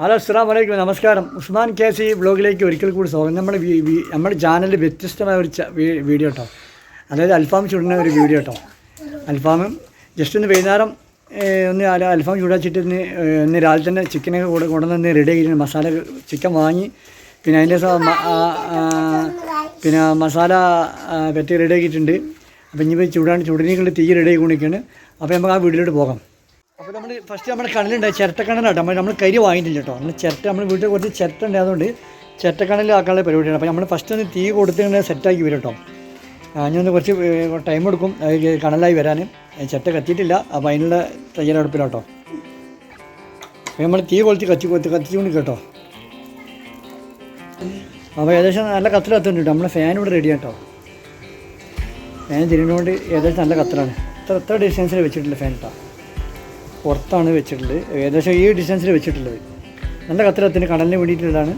Hello അസ്സാം വലൈക്കും നമസ്കാരം. ഉസ്മാൻ കെ സി ബ്ലോഗിലേക്ക് ഒരിക്കൽ കൂടി സ്വാഗതം. നമ്മുടെ നമ്മുടെ ചാനലിൽ വ്യത്യസ്തമായ ഒരു വീഡിയോ കേട്ടോ അതായത് അൽഫാം ചുടുന്ന ഒരു വീഡിയോ കേട്ടോ അൽഫാമും ജസ്റ്റ് ഒന്ന് വൈകുന്നേരം ഒന്ന് അൽഫാം ചൂടാച്ചിട്ട് ഇന്ന് ഇന്ന് രാവിലെ തന്നെ ചിക്കനൊക്കെ കൂടെ കൊണ്ടുവന്ന് റെഡി ആയിരുന്നു മസാല ചിക്കൻ വാങ്ങി. പിന്നെ അതിന്റെ പിന്നെ മസാല പെറ്റി റെഡി ആക്കിയിട്ടുണ്ട്. അപ്പം ഇനി ചൂടാണ് ചുടനീക്കൊണ്ട് തീ റെഡി ആയിക്കൊണ്ടിരിക്കുകയാണ്. അപ്പോൾ നമുക്ക് ആ വീട്ടിലോട്ട് പോകാം. അപ്പോൾ നമ്മൾ ഫസ്റ്റ് നമ്മുടെ കണലുണ്ട് ചിരട്ടക്കണലാട്ടോ നമ്മൾ നമ്മൾ കരി വാങ്ങിയിട്ടില്ല കേട്ടോ. നമ്മൾ ചിരട്ട നമ്മൾ വീട്ടിൽ കുറച്ച് ചിരട്ട ഉണ്ടായതുകൊണ്ട് ആക്കാനുള്ള പരിപാടിയാണ്. അപ്പോൾ നമ്മൾ ഫസ്റ്റ് ഒന്ന് തീ കൊടുത്ത് സെറ്റാക്കി വരും കേട്ടോ. ഞാനൊന്ന് കുറച്ച് ടൈം എടുക്കും. കണലായി വരാൻ ചിരട്ട കത്തിയിട്ടില്ല. അപ്പോൾ അതിനുള്ള തയ്യാറെടുപ്പിലാട്ടോ അപ്പോൾ നമ്മൾ തീ കൊളുത്തി കത്തി കൊത്തി കത്തിച്ചുകൊണ്ട് കേട്ടോ. അപ്പോൾ ഏകദേശം നല്ല കത്തിൽ കത്തുന്നുണ്ട് നമ്മളെ ഫാൻ ഇവിടെ റെഡി കേട്ടോ. ഫാൻ തിരിഞ്ഞുകൊണ്ട് ഏകദേശം നല്ല കത്തലാണ്. എത്ര എത്ര ഡിസ്റ്റൻസിൽ വെച്ചിട്ടില്ല ഫാൻ കേട്ടോ പുറത്താണ് വെച്ചിട്ടുള്ളത് ഏകദേശം ഈ ഡിസ്റ്റൻസിൽ വെച്ചിട്ടുള്ളത്. നല്ല കത്തിരത്തിന് കടലിന് വേണ്ടിയിട്ടുള്ളതാണ്.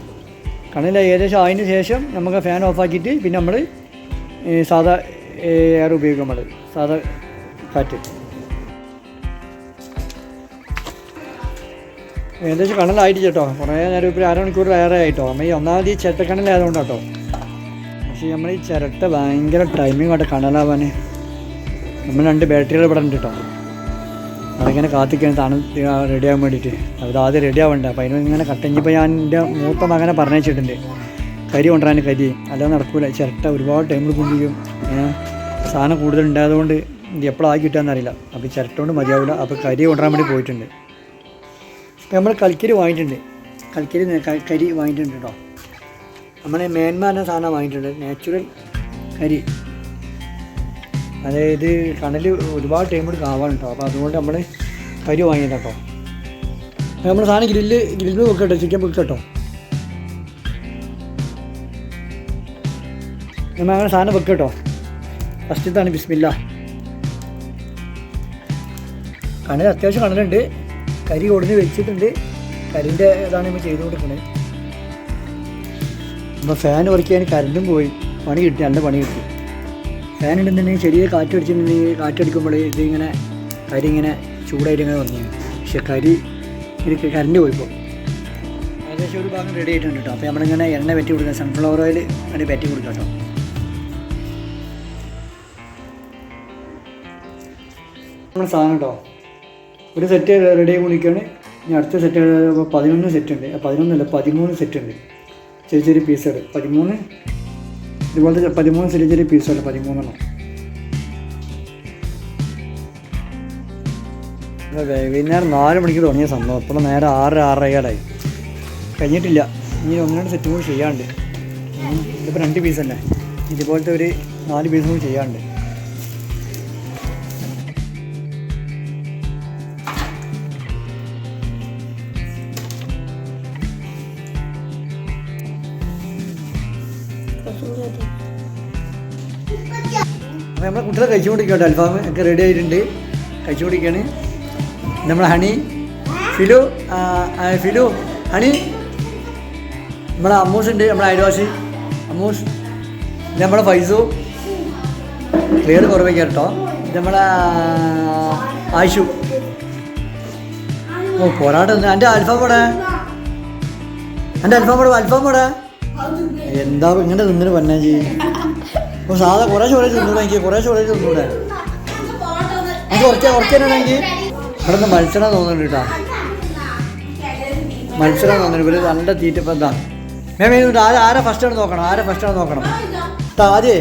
കടലിൽ ഏകദേശം അതിന് ശേഷം നമുക്ക് ഫാൻ ഓഫാക്കിയിട്ട് പിന്നെ നമ്മൾ സാധാ എയർ ഉപയോഗിക്കും നമ്മൾ സാധാ കാറ്റ് ഏകദേശം കടലായിട്ട് ചേട്ടോ കുറേ നേരം ഇപ്പോൾ അരമണിക്കൂർ ഏറെ നമ്മൾ ഈ ഒന്നാമത് ഈ ചിരട്ടക്കടലായതുകൊണ്ട് കേട്ടോ പക്ഷേ നമ്മൾ ഈ ചിരട്ട ഭയങ്കര ടൈമിംഗ് ആയിട്ട് കടലാവാൻ നമ്മൾ രണ്ട് ബാറ്ററികൾ ഇവിടെ ഉണ്ട് കേട്ടോ അതിങ്ങനെ കാത്തിക്കാൻ താണ് റെഡി ആകാൻ വേണ്ടിയിട്ട്. അത് ആദ്യം റെഡി ആവണ്ട. അപ്പോൾ അതിന് ഇങ്ങനെ കട്ടഞ്ഞിപ്പോൾ ഞാൻ എന്റെ മൂത്ത മകനെ പറഞ്ഞിട്ടുണ്ട് കരി കൊണ്ടുവരാൻ കരി. അല്ലാതെ നടക്കൂല. ചിരട്ട ഒരുപാട് ടൈം ഞാൻ സാധനം കൂടുതൽ ഉണ്ടായതുകൊണ്ട് എപ്പോഴാക്കി കിട്ടാമെന്നറിയില്ല അപ്പോൾ ചിരട്ട കൊണ്ട് മതിയാവില്ല അപ്പോൾ കരി കൊണ്ടുവരാൻ വേണ്ടി പോയിട്ടുണ്ട്. അപ്പോൾ നമ്മൾ കൽക്കരി വാങ്ങിയിട്ടുണ്ട്. കൽക്കരി കരി വാങ്ങിയിട്ടുണ്ട് കേട്ടോ നമ്മൾ മേന്മാരുടെ സാധനം വാങ്ങിയിട്ടുണ്ട്. നാച്ചുറൽ കരി. അതായത് കടൽ ഒരുപാട് ടൈം എടുക്കും ആവാൻ അപ്പോൾ അതുകൊണ്ട് നമ്മൾ കരി വാങ്ങിയത് കേട്ടോ നമ്മൾ സാധനം ഗ്രില്ല് ഗ്രില്ല് വെക്കട്ടെ ചിക്കൻ വെക്കട്ടോ നമ്മൾ അങ്ങനെ സാധനം വെക്കട്ടോ ഫസ്റ്റത്താണ് ബിസ്മില്ല. കണൽ അത്യാവശ്യം കണലുണ്ട് കരി കൊടുന്ന് വെച്ചിട്ടുണ്ട്. കരിന്റെ ഇതാണ് നമ്മൾ ചെയ്തു കൊടുക്കുന്നത് അപ്പോൾ ഫാൻ വർക്ക് ചെയ്യാൻ കരണ്ടും പോയി. പണി കിട്ടി നല്ല പണി കിട്ടി. ഫാൻ ഉണ്ടെന്നുണ്ടെങ്കിൽ ചെറിയ കാറ്റ് അടിച്ചിട്ടുണ്ടെങ്കിൽ കാറ്റടിക്കുമ്പോൾ ഇതിങ്ങനെ കരി ഇങ്ങനെ ചൂടായിട്ട് ഇങ്ങനെ വന്നു. പക്ഷെ കരി ഇത് കരണ്ട് പോയിപ്പോൾ ഏകദേശം ഒരു ഭാഗം റെഡി ആയിട്ടുണ്ട് കേട്ടോ. അപ്പോൾ നമ്മളിങ്ങനെ എണ്ണ പറ്റി കൊടുക്കുക സൺഫ്ലവർ ഓയിൽ അങ്ങനെ പറ്റി കൊടുക്കാം കേട്ടോ. നമ്മുടെ സാധനം കേട്ടോ. ഒരു സെറ്റ് റെഡി ആയി ഇനി അടുത്ത സെറ്റ് പതിനൊന്ന് സെറ്റ് ഉണ്ട്. പതിനൊന്നല്ല പതിമൂന്ന് സെറ്റ് ഉണ്ട്. ചെറിയ ചെറിയ പീസുകൾ പതിമൂന്ന് ഇതുപോലത്തെ പതിമൂന്ന് ചെറിയ ചെറിയ പീസുകൾ പതിമൂന്നെണ്ണം. വൈകുന്നേരം നാല് മണിക്ക് തുടങ്ങിയ സംഭവം. അപ്പോൾ നേരെ ആറ് ആറര ഏഴായി കഴിഞ്ഞിട്ടില്ല. ഇനി ഒന്ന് രണ്ട് സെറ്റും കൂടി ചെയ്യാണ്ട് ഇതിപ്പോൾ രണ്ട് പീസല്ലേ ഇതുപോലത്തെ ഒരു നാല് പീസും കൂടി ചെയ്യാണ്ട് അപ്പോൾ നമ്മളെ കഴിച്ചു കഴിച്ചുകൊണ്ടിരിക്കട്ടെ അൽഫാം ഒക്കെ റെഡി ആയിട്ടുണ്ട്. കഴിച്ചു കഴിച്ചുകൊണ്ടിരിക്കുകയാണ് നമ്മൾ ഹണി ഫിലു ഫിലു ഹണി നമ്മളെ അമ്മൂസ് ഉണ്ട് നമ്മളെ അയൽവാസി. അമ്മൂസ് നമ്മളെ ഫൈസു. ക്ലിയർ കുറവേ കേട്ടോ. നമ്മളെ ആയിഷു. ഓ പോരാട്ടം എന്റെ അൽഫാം പോടെ എന്റെ അൽഫാം പോടെ അൽഫാം പോടെ എന്താ ഇങ്ങനെ തിന്നിട്ട് പറഞ്ഞാൽ ചെയ്യും? അപ്പോൾ സാധാ കുറേ ചോറ് തിന്നൂടെ എനിക്ക് കുറേ ചോറ് തിന്നൂടെ. എനിക്ക് കുറച്ച് കുറയ്ക്കാനാണെങ്കിൽ ഇവിടെ നിന്ന് മത്സരം തോന്നുന്നുണ്ട് കേട്ടോ. മത്സരം തോന്നുന്നു ഇവർ നല്ല തീറ്റപ്പം എന്താ? മേമ എന്നിട്ട് ആരെ ആരെ ആണ് നോക്കണം ആരെ ഫസ്റ്റ് ആണ് നോക്കണം? ആദ്യേ.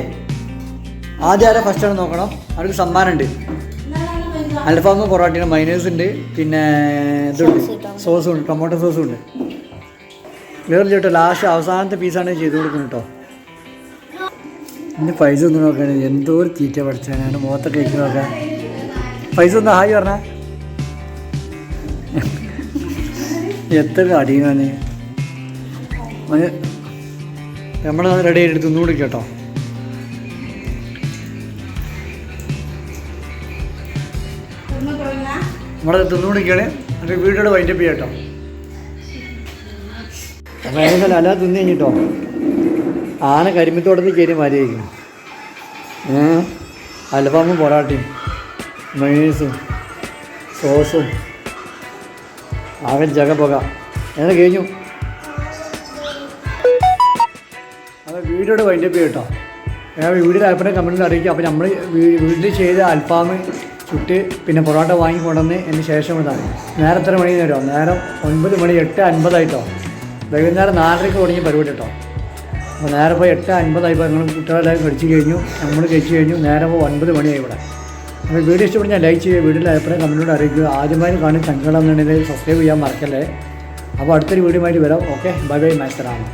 ആദ്യം ആരെ ഫസ്റ്റ് ആണ് നോക്കണം? അവർക്ക് സമ്മാനമുണ്ട്. അൽഫാമും പൊറോട്ടയും മൈനേഴ്സ് ഉണ്ട്. പിന്നെ ഇതുണ്ട്. സോസും ഉണ്ട് ടൊമാറ്റോ സോസും ഉണ്ട്. വേറെ ചേട്ടോ ലാസ്റ്റ് അവസാനത്തെ പീസാണ് ചെയ്ത് കൊടുക്കുന്നത് കേട്ടോ ഇനി പൈസ ഒന്ന് നോക്കാൻ എന്തോ ഒരു തീറ്റ പഠിച്ചാനാണ് മുഖത്തൊക്കെ കഴിച്ച് നോക്കാൻ. പൈസ ഒന്ന് ഹായ് പറഞ്ഞ? എത്ര അടിയാണ് നമ്മൾ റെഡി ആയിട്ട് തിന്നുകൂടി കേട്ടോ നമ്മളത് തിന്നുകൂടിക്കാണ് അത് വീടോട് വൈൻഡപ്പ് ചെയ്യാം കേട്ടോ അപ്പോൾ ഏകദേശം അല്ല തിന്നു കഴിഞ്ഞിട്ടോ? ആന കരിമ്പത്തോടത്ത് കയറി മാറിയിരിക്കും അൽഫാമും പൊറാട്ടയും മൈനീസും സോസും ആകെ ചക പുക. എന്നെ കഴിഞ്ഞു? അപ്പോൾ വീഡിയോയുടെ വൈൻഡപ്പ് കേട്ടോ ഞാൻ വീഡിയോ അഭിപ്രായം കമന്റിൽ അറിയിക്കും. അപ്പോൾ നമ്മൾ വീട്ടിൽ ചെയ്ത അൽഫാം ചുട്ട് പിന്നെ പൊറോട്ട വാങ്ങി കൊണ്ടുവന്ന് അതിന് ശേഷം ഇതാണ് നേരം എത്ര മണി നേരം നേരം ഒൻപത് മണി എട്ട് അൻപതായിട്ടോ. വൈകുന്നേരം നാലരയ്ക്ക് തുടങ്ങിയ പരിപാടി കേട്ടോ. അപ്പോൾ നേരെ പോയി എട്ട് അൻപതായിപ്പോൾ ഞങ്ങൾ കുട്ടികളെല്ലാം കഴിച്ചു കഴിഞ്ഞു. നമ്മൾ കഴിച്ചു കഴിഞ്ഞു. നേരെ പോയി ഒൻപത് മണിയായി ഇവിടെ. അപ്പോൾ വീഡിയോ ഞാൻ ലൈക്ക് ചെയ്യുക വീഡിയോയിൽ അഭിപ്രായം കമന്റിലൂടെ അറിയിക്കുക. ആദ്യമായി കാണുന്ന ചങ്കളം എന്നുണ്ടെങ്കിൽ സബ്സ്ക്രൈബ് ചെയ്യാൻ മറക്കല്ലേ. അപ്പോൾ അടുത്തൊരു വീഡിയോ വരാം. Okay bye bye മാസ്റ്ററാണ്